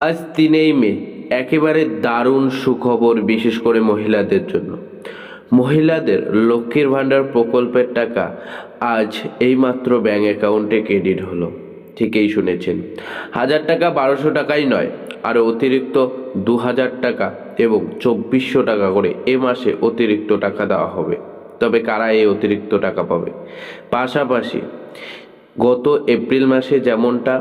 আজ তিনেই মে, একেবারে দারুণ সুখবর বিশেষ করে মহিলাদের জন্য। মহিলাদের লক্ষ্মীর ভাণ্ডার প্রকল্পের টাকা আজ এইমাত্র ব্যাঙ্ক অ্যাকাউন্টে ক্রেডিট হলো। ঠিকই শুনেছেন। হাজার টাকা বারোশো টাকাই নয়, আরও অতিরিক্ত দু হাজার টাকা এবং চব্বিশশো টাকা করে এ মাসে অতিরিক্ত টাকা দেওয়া হবে। তবে কারা এই অতিরিক্ত টাকা পাবে? পাশাপাশি গত এপ্রিল মাসে যেমনটা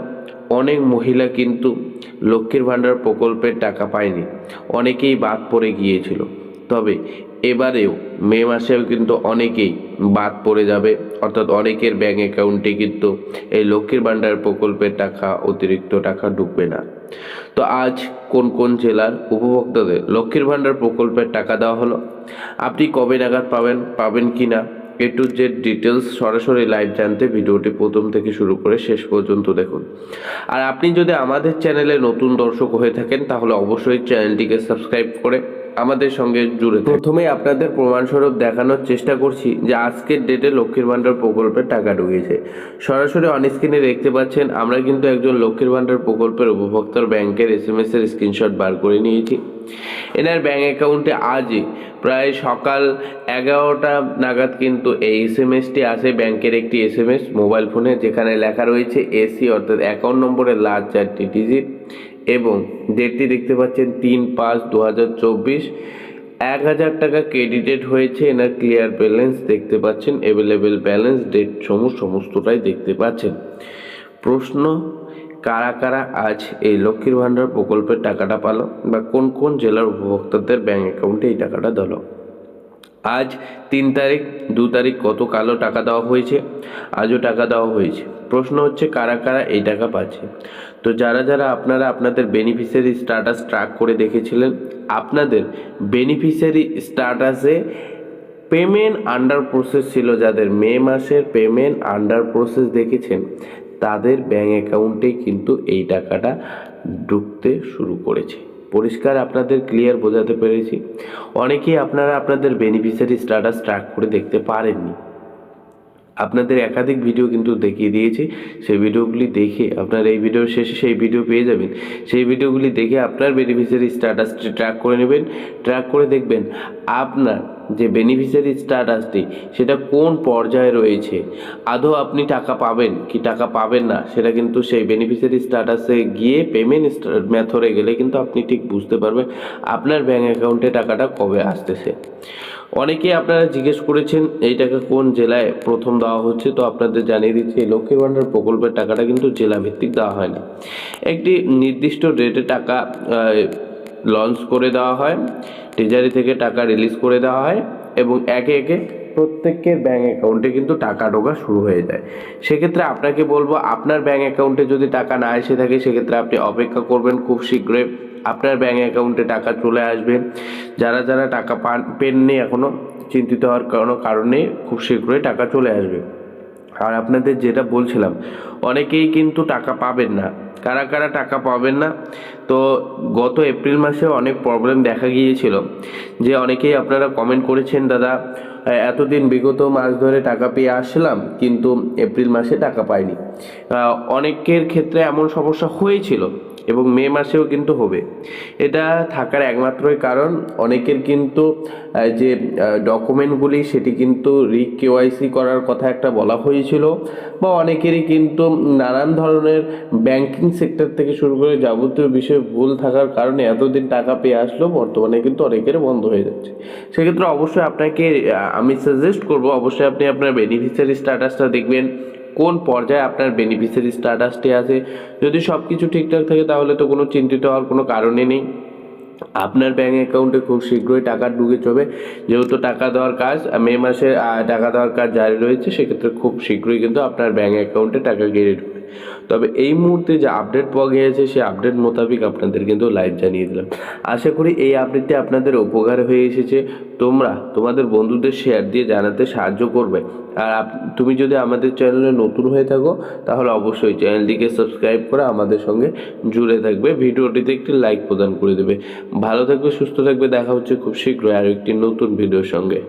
অনেক মহিলা কিন্তু লক্ষ্মীর ভাণ্ডার প্রকল্পের টাকা পায়নি। অনেকেই বাদ পড়ে গিয়েছিল। তবে এবারেও মে মাসেও কিন্তু অনেকেই বাদ পড়ে যাবে। অর্থাৎ অনেকের ব্যাঙ্ক অ্যাকাউন্টে কিন্তু এই লক্ষ্মীর ভাণ্ডার প্রকল্পের টাকা, অতিরিক্ত টাকা ঢুকবে না। তো আজ কোন কোন জেলার উপভোক্তাদের লক্ষ্মীর ভাণ্ডার প্রকল্পের টাকা দেওয়া হলো? আপনি কবে নাগাদ পাবেন পাবেন কি না এ টু জেড ডিটেলস সরাসরি লাইভ জানতে ভিডিওটি প্রথম থেকে শুরু করে শেষ পর্যন্ত দেখুন। আর আপনি যদি আমাদের চ্যানেলে নতুন দর্শক হয়ে থাকেন, তাহলে অবশ্যই চ্যানেলটিকে সাবস্ক্রাইব করে আমাদের সঙ্গে জুড়ে থাকুন। প্রথমেই আপনাদের প্রমাণস্বরূপ দেখানোর চেষ্টা করছি যে আজকের ডেটে লক্ষ্মীর ভাণ্ডার প্রকল্পের টাকা ঢুকেছে। সরাসরি অন স্ক্রিনে দেখতে পাচ্ছেন, আমরা কিন্তু একজন লক্ষ্মীর ভাণ্ডার প্রকল্পের উপভোক্তার ব্যাংকের এস এম এর স্ক্রিনশট বার করে নিয়েছি। এনার ব্যাঙ্ক অ্যাকাউন্টে আজই প্রায় সকাল এগারোটা নাগাদ কিন্তু এই এস এম এসটি আসে ব্যাংকের একটি এস এম এস মোবাইল ফোনে যেখানে লেখা রয়েছে এসি অর্থাৎ অ্যাকাউন্ট নম্বরের লাস্ট চারটি ডিজিট এবং ডেটটি দেখতে পাচ্ছেন তিন পাঁচ দু হাজার চব্বিশ। এক হাজার টাকা ক্রেডিটেড হয়েছে এনার ক্লিয়ার ব্যালেন্স দেখতে পাচ্ছেন অ্যাভেলেবেল ব্যালেন্স ডেট সমূহ সমস্তটাই দেখতে পাচ্ছেন। প্রশ্ন, কারা কারা আজ এই লক্ষ্মীর ভাণ্ডার প্রকল্পের টাকাটা পালো বা কোন কোন জেলার উপভোক্তাদের ব্যাঙ্ক অ্যাকাউন্টে এই টাকাটা দিল আজ তিন তারিখ, দু তারিখ কত কালো টাকা দেওয়া হয়েছে? আজও টাকা দেওয়া হয়েছে। প্রশ্ন হচ্ছে, কারা কারা এই টাকা পাচ্ছে? তো যারা যারা আপনারা আপনাদের বেনিফিশিয়ারি স্ট্যাটাস ট্র্যাক করে দেখেছিলেন, আপনাদের বেনিফিশিয়ারি স্ট্যাটাসে পেমেন্ট আন্ডার প্রসেস ছিল যাদের মে মাসের পেমেন্ট আন্ডার প্রসেস দেখেছেন, তাদের ব্যাঙ্ক অ্যাকাউন্টে কিন্তু এই টাকাটা ঢুকতে শুরু করেছে। পরিষ্কার আপনাদের ক্লিয়ার বোঝাতে পেরেছি। অনেকেই আপনারা আপনাদের বেনিফিশিয়ারি স্ট্যাটাস ট্র্যাক করে দেখতে পারেননি। আপনাদের একাধিক ভিডিও কিন্তু দেখিয়ে দিয়েছি। সেই ভিডিওগুলি দেখে আপনার এই ভিডিওর শেষে সেই ভিডিও পেয়ে যাবেন। সেই ভিডিওগুলি দেখে আপনার বেনিফিশিয়ারি স্ট্যাটাসটি ট্র্যাক করে নেবেন। ট্র্যাক করে দেখবেন আপনার যে বেনিফিশিয়ারি স্ট্যাটাসটি সেটা কোন পর্যায়ে রয়েছে? আদৌ আপনি টাকা পাবেন কি টাকা পাবেন না? সেটা কিন্তু সেই বেনিফিশিয়ারি স্ট্যাটাসে গিয়ে পেমেন্ট মেথডে গেলে কিন্তু আপনি ঠিক বুঝতে পারবেন আপনার ব্যাঙ্ক অ্যাকাউন্টে টাকাটা কবে আসতেছে। অনেকেই আপনারা জিজ্ঞেস করেছেন, এই টাকা কোন জেলায় প্রথম দেওয়া হচ্ছে? তো আপনাদের জানিয়ে দিচ্ছি, এই লক্ষ্মীর ভাণ্ডার প্রকল্পের টাকাটা কিন্তু জেলাভিত্তিক দেওয়া হয় না একটি নির্দিষ্ট রেটে টাকা লঞ্চ করে দেওয়া হয় ট্রেজারি থেকে টাকা রিলিজ করে দেওয়া হয় এবং একে একে প্রত্যেকের ব্যাঙ্ক অ্যাকাউন্টে কিন্তু টাকা ঢোকা শুরু হয়ে যায়। সেক্ষেত্রে আপনাকে বলব, আপনার ব্যাঙ্ক অ্যাকাউন্টে যদি টাকা না এসে থাকে, সেক্ষেত্রে আপনি অপেক্ষা করবেন খুব শীঘ্রই। আপনার ব্যাঙ্ক অ্যাকাউন্টে টাকা চলে আসবে। যারা যারা টাকা পান, পেননি এখনও চিন্তিত হওয়ার কোনো কারণে খুব শীঘ্রই টাকা চলে আসবে। আর আপনাদের যেটা বলছিলাম, অনেকেই কিন্তু টাকা পাবেন না। কারা কারা টাকা পাবেন না? তো গত এপ্রিল মাসে অনেক প্রবলেম দেখা গিয়েছিল, যে অনেকেই আপনারা কমেন্ট করেছেন, দাদা, এতদিন বিগত মাস ধরে টাকা পেয়ে আসলাম, কিন্তু এপ্রিল মাসে টাকা পাইনি। অনেকের ক্ষেত্রে এমন সমস্যা হয়েছিল এবং মে মাসেও কিন্তু হবে। এটা থাকার একমাত্রই কারণ। অনেকের কিন্তু যে ডকুমেন্টগুলি সেটি কিন্তু রি কেওয়াইসি করার কথা একটা বলা হয়েছিল বা অনেকেরই কিন্তু নানান ধরনের ব্যাংকিং সেক্টর থেকে শুরু করে যাবতীয় বিষয়ে ভুল থাকার কারণে এতদিন টাকা পেয়ে আসলো, বর্তমানে কিন্তু অনেকের বন্ধ হয়ে যাচ্ছে। সেক্ষেত্রে অবশ্যই আপনাকে আমি সাজেস্ট করব, অবশ্যই আপনি আপনার বেনিফিশিয়ারি স্ট্যাটাসটা দেখবেন। কোন পর্যায়ে আপনার বেনিফিশিয়ারি স্ট্যাটাসটি আছে? যদি সব কিছু ঠিকঠাক থাকে, তাহলে তো কোনো চিন্তিত হওয়ার কোনো কারণে নেই। আপনার ব্যাঙ্ক অ্যাকাউন্টে খুব শীঘ্রই টাকা ঢুকে চবে যেহেতু টাকা দেওয়ার কাজ মে মাসে টাকা দেওয়ার কাজ জারি রয়েছে, সেক্ষেত্রে খুব শীঘ্রই কিন্তু আপনার ব্যাঙ্ক অ্যাকাউন্টে টাকা গেড়ে তবে এই মুহূর্তে যে আপডেট পাওয়া গিয়েছে, সেই আপডেট মোতাবেক আপনাদের কিন্তু লাইভ জানিয়ে দিলাম। আশা করি এই আপডেটটি আপনাদের উপকার হয়ে এসেছে। তোমরা, তোমাদের বন্ধুদের শেয়ার দিয়ে জানাতে সাহায্য করবে। আর তুমি যদি আমাদের চ্যানেলে নতুন হয়ে থাকো, তাহলে অবশ্যই চ্যানেলটিকে সাবস্ক্রাইব করে আমাদের সঙ্গে জুড়ে থাকবে। ভিডিওটিতে একটি লাইক প্রদান করে দেবে। ভালো থাকবে, সুস্থ থাকবে। দেখা হচ্ছে খুব শীঘ্রই আর একটি নতুন ভিডিওর সঙ্গে।